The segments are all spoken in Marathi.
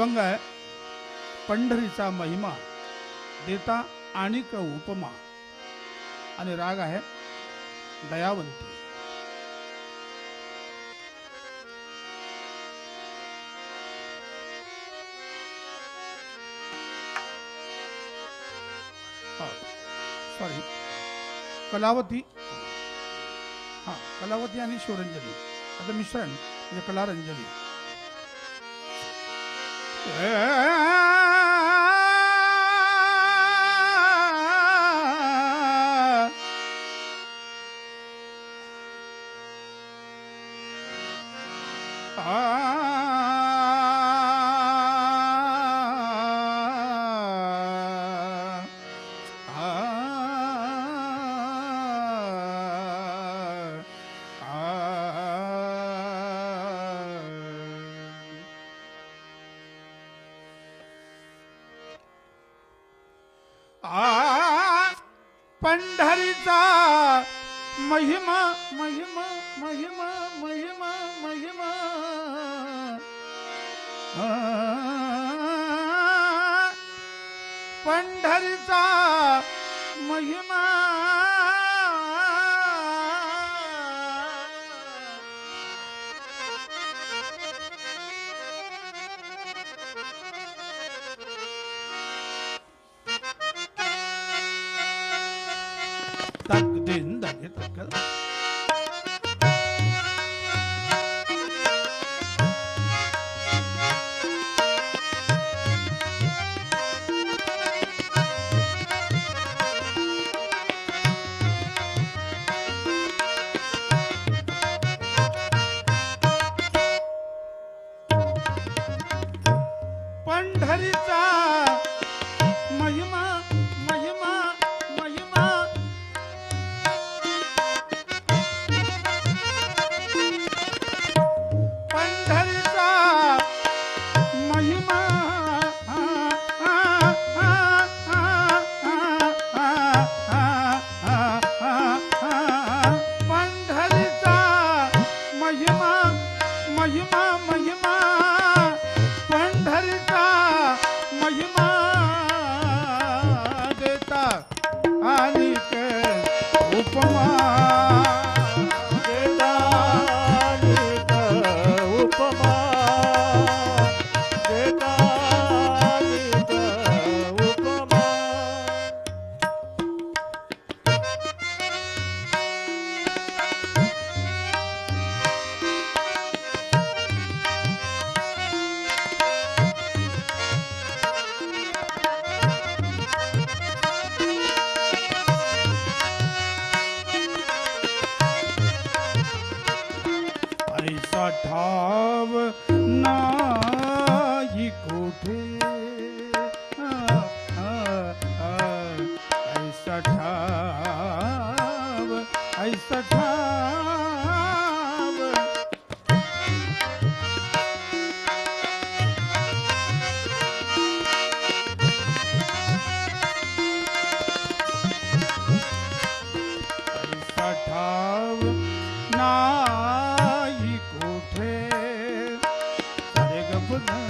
अभंग आहे. पंढरीचा महिमा देता आणि क उपमा. आणि राग आहे दयावंती. सॉरी कलावती. हा कलावती आणि शिवरंजनी. आता मिश्रण म्हणजे कलारंजनी. Ah पंढरीचा महिमा महिमा महिमा महिमा महिमा. पंढरीचा महिमा. घेतात का पंढरीचा Bye.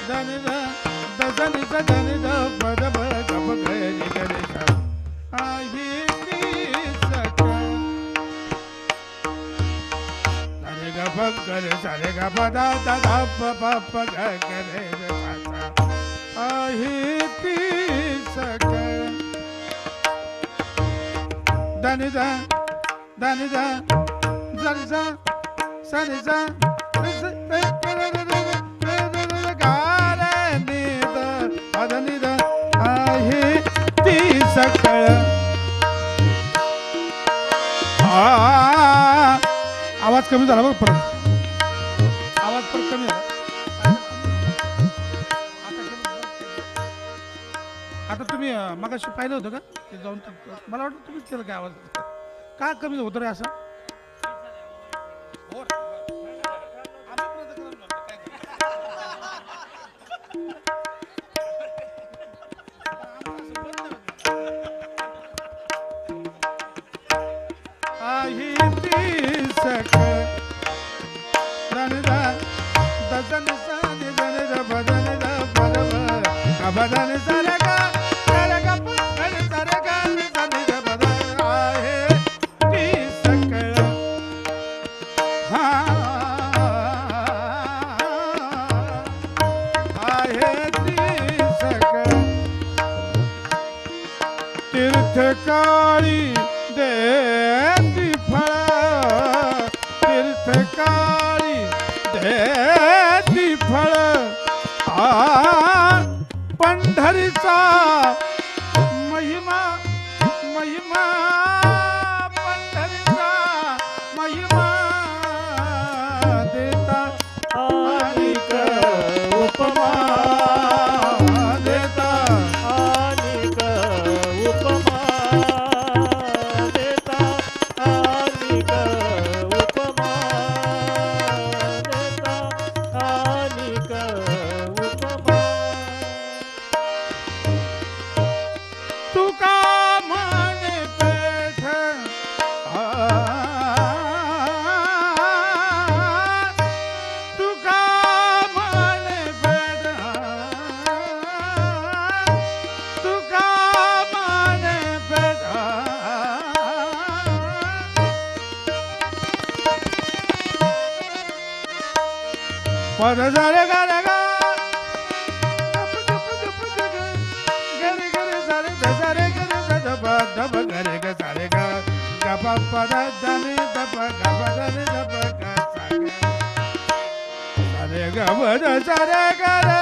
सकळ धन ध धन ध दसन स धन ध पद ब गप गरी गरे सा ती सकळ सारे ग प गरे सारे ग प दा दा दा प प प ग गरे रे सा सा आहे ती सकळ धन ध धन ध zan za सकळ. आवाज कमी झाला बघ परत. आवाज परत कमी झाला. आता तुम्ही अं, मगाशी पाहिलं होतं का? ते जाऊन मला वाटतं तुम्हीच केलं काय आवाज. का कमी होतं रे असं? पंढरीचा महिमा महिमा पंढरीचा महिमा देता अनिक उपमा देता अनिक उपमा देता अनिक उपमा देता अनिक पद झाले गाणे गा गरे